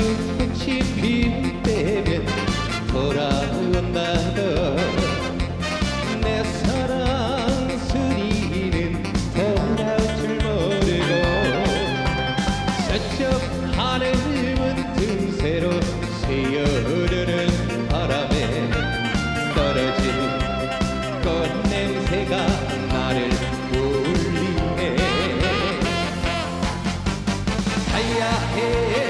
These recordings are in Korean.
꽃이 필 때면 돌아온다가 내 사랑 순이는 돌아올 줄 모르고 서쪽 하늘은 틈새로 새어르는 바람에 떨어진 꽃냄새가 나를 울리네. 하야해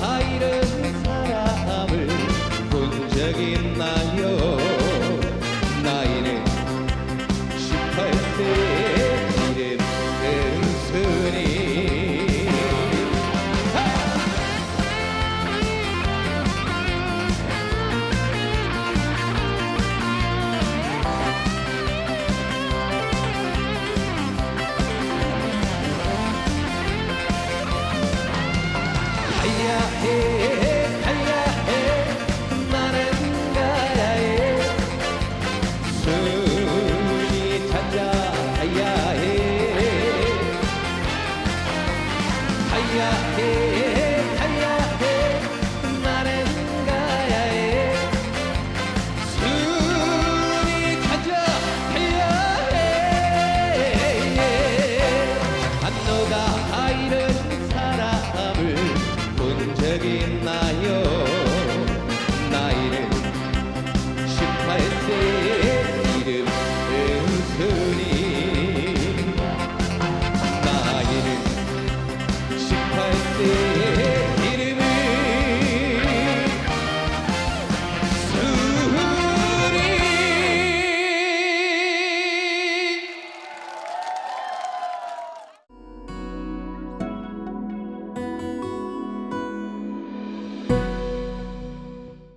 higher